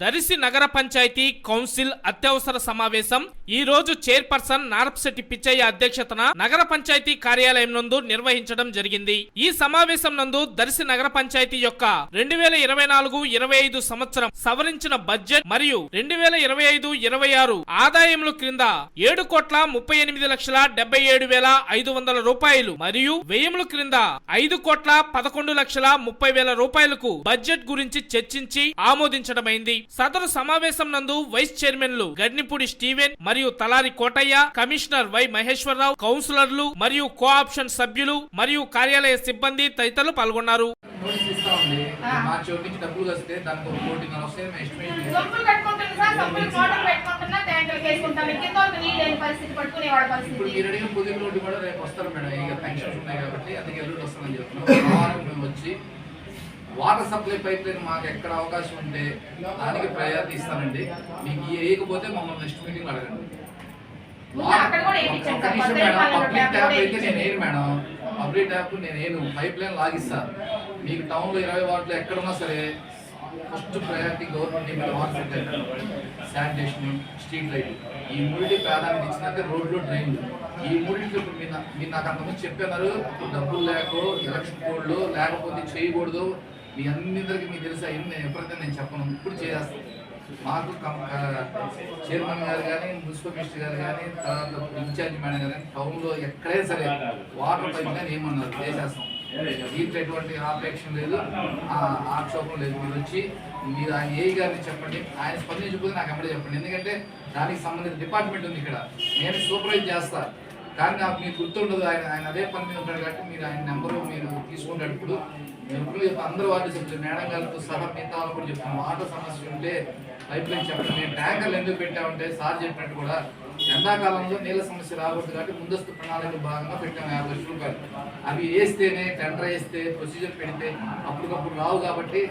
దరిసి నగర పంచాయతీ కౌన్సిల్ అత్యవసర సమావేశం. ఈ రోజు చైర్పర్సన్ నారపశెట్టి పిచ్చయ్య అధ్యక్షతన నగర పంచాయతీ కార్యాలయం నందు నిర్వహించడం జరిగింది. ఈ సమావేశం నందు దరిసి నగర పంచాయతీ యొక్క రెండు వేల ఇరవై నాలుగు ఇరవై ఐదు సంవత్సరం సవరించిన బడ్జెట్ మరియు రెండు వేల ఇరవై ఐదు ఇరవై ఆరు ఆదాయముల క్రింద ఏడు కోట్ల ముప్పై ఎనిమిది లక్షల డెబ్బై ఏడు వేల ఐదు వందల రూపాయలు మరియు వ్యయముల క్రింద ఐదు కోట్ల పదకొండు లక్షల ముప్పై వేల రూపాయలకు బడ్జెట్ గురించి చర్చించి ఆమోదించడమైంది. సదరు సమావేశం నందు వైస్ చైర్మన్లు గడ్నిపూడి స్టీవెన్ మరియు తలారి కోటయ్య కమిషనర్ వై మహేశ్వరరావు కౌన్సిలర్లు మరియు కో ఆప్షన్ సభ్యులు మరియు కార్యాలయ సిబ్బంది తదితరులు పాల్గొన్నారు. నోటీస్ ఇస్తా ఉంది. మార్చి ఒకటి నుంచి డబ్బులు వస్తే దానికి ఒక కోటిన్నర వస్తే మేము ఎస్టిమేట్ చేసాం. సొంపులు కట్టుకుంటున్నా సార్ సొంపులు మోటార్ పెట్టుకుంటున్నా ట్యాంకులు వేసుకుంటాను కింద వరకు నీళ్ళు లేని పరిస్థితి పట్టుకునే వాళ్ళ ఇప్పుడు పరిస్థితి మీరు అడిగిన పొద్దున్న రోడ్డు కూడా రేపు వస్తారు మేడం. ఇక పెన్షన్స్ ఉన్నాయి కాబట్టి అందుకే ఎల్లుండి వస్తామని చెప్తున్నాం. మేము వచ్చి వాటర్ సప్లై పైప్ లైన్ మాకు ఎక్కడ అవకాశం ఉంటే దానికి ప్రయారిటీ ఇస్తానండి మీకు వేయకపోతే మమ్మల్ని నెక్స్ట్ మీటింగ్ అడగండి. పబ్లిక్ ట్యాప్ అయితే నేను. వేయను మేడం. పబ్లిక్ ట్యాప్ నేను వేయను. పైప్ లైన్ లాగిస్తా. మీకు టౌన్లో ఇరవై వార్డులు ఎక్కడున్నా సరే first priority government water sector sanitation street light. ఈ మూడింటి ప్రాధాన్యత ఇచ్చినాక రోడ్లు డ్రైన్లు ఈ మూడింటిలో ఇప్పుడు మీరు నాకు అంతకుముందు ఇప్పుడు డబ్బులు లేకో ఎలక్షన్ కోడ్లు లేకపోతే చేయకూడదు. మీ అందరికీ మీకు తెలుసా ఎన్ని ఎప్పుడైతే నేను చెప్పను ఇప్పుడు చేస్తాను మాకు చైర్మన్ గారు కానీ మున్సిపల్ మినిస్టర్ గారు కానీ తర్వాత ఇన్ఛార్జ్ మేడం కానీ టౌన్లో ఎక్కడైనా సరే వాటర్ పైప్ కానీ ఏమన్నారు చేసేస్తాం. దీంట్లో ఎటువంటి ఆపేక్ష లేదు ఆ ఆక్షోభం లేదు. మీరు వచ్చి మీరు ఆయన ఏ గారిని చెప్పండి ఆయన స్పందించకపోతే నాకు ఎమ్మడే చెప్పండి. ఎందుకంటే దానికి సంబంధించిన డిపార్ట్మెంట్ ఉంది ఇక్కడ. నేను సూపర్వైజ్ చేస్తాను కానీ నాకు మీకు గుర్తుండదు ఆయన ఆయన అదే పని మీద ఉంటాడు కాబట్టి మీరు ఆయన నెంబరు మీరు తీసుకునేటప్పుడు ఎప్పుడు అందరూ వాళ్ళు చెప్తారు మేడం గారితో సహా మిగతా వాళ్ళు కూడా చెప్తాను. వాటర్ సమస్య ఉంటే పైప్ లైన్ చెప్పండి. నేను ట్యాంకర్లు ఎందుకు పెట్టామంటే సార్ చెప్పినట్టు కూడా ఎండాకాలంలో నీళ్ళ సమస్య రాకూడదు కాబట్టి ముందస్తు ప్రణాళిక భాగంగా పెట్టాము యాభై లక్షల రూపాయలు. అవి వేస్తేనే టెండర్ వేస్తే ప్రొసీజర్ పెడితే అప్పటికప్పుడు రావు కాబట్టి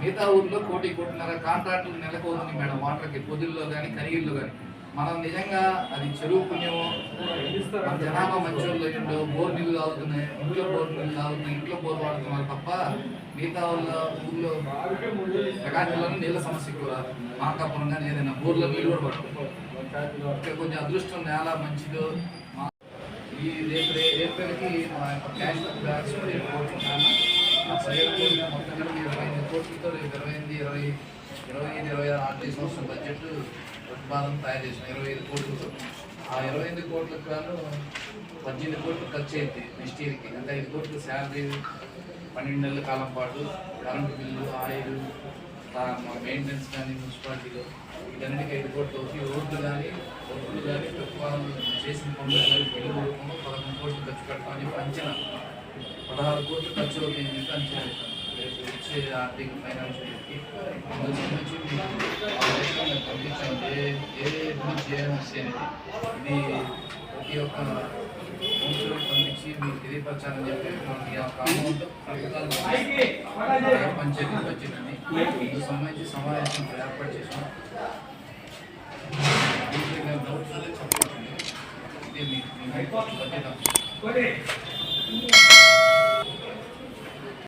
మిగతా ఊర్లో కోటి కోటిన్నర కాంట్రాక్టులు నెలకు మేడం వాటర్కి పొదుల్లో కానీ కరిగిల్లో కానీ మనం నిజంగా అది చెరువు పుణ్యమో మన జనాభా మంచోళ్ళు అయ్యిండో బోర్ నీళ్ళు తాగుతున్నాయి ఇంట్లో బోర్ నీళ్ళు తాగుతున్నాయి ఇంట్లో బోర్ వాడుతున్నారు తప్ప మిగతా వాళ్ళ ఊళ్ళో ప్రకాశంలో నీళ్ళ సమస్య కూడా మార్కాపురం కానీ ఏదైనా బోర్లో నీళ్ళు కూడా పడుతుంది కొంచెం అదృష్టం నేల మంచిదో ఈ రేపు ఏప్రిల్కి మా యొక్క క్యాష్ బ్యాగ్స్ కోరుకుంటాను ఆ మొత్తం ఇరవై ఐదు కోట్లతో ఇరవై ఎనిమిది ఇరవై ఇరవై ఐదు ఇరవై ఆరు ఆర్థిక సంవత్సరం బడ్జెట్ ప్రతిపాదన తయారు చేసిన ఇరవై ఐదు కోట్లతో. ఆ ఇరవై ఎనిమిది కోట్లకు గాను పద్దెనిమిది కోట్లు ఖర్చు అయింది నెక్స్ట్ ఇయర్కి అంటే ఐదు కోట్లు శాలరీ పన్నెండు నెలల కాలం పాటు కరెంటు బిల్లు ఆయిల్ మెయింటెనెన్స్ కానీ మున్సిపాలిటీలో ఇవన్నీ ఐదు కోట్లు అవుతాయి. రోడ్లు కానీ రోడ్లు కానీ ప్రతిపాదన చేసిన పనులు కానీ బిల్లు రూపంలో పదకొండు కోట్లు ఖర్చు పెడతామని అంచనా. పదహారు కోట్లు ఖర్చు అవుతాయి చెప్పి అంచనా ఆర్థిక ఫైనాన్షియల్ ఇయర్కి అందుకు సంబంధించి మీకు ఆలోచన మేము పంపించాం ఏ ఏ గురించి చేయాల్సి అనేది ఇది ప్రతి ఒక్క కౌన్సిలర్ పంపించి మీకు తెలియపరచాలని చెప్పి మనకి ఆ అమౌంట్ ప్రభుత్వాలు పంచాయతీ బడ్జెట్ అని ఇందుకు సంబంధించి సమావేశం ఏర్పాటు చేసాం దీంట్లో మేము డౌట్స్ ఉంటే చెప్పండి ఇది మీ మీ బడ్జెట్ అంశం.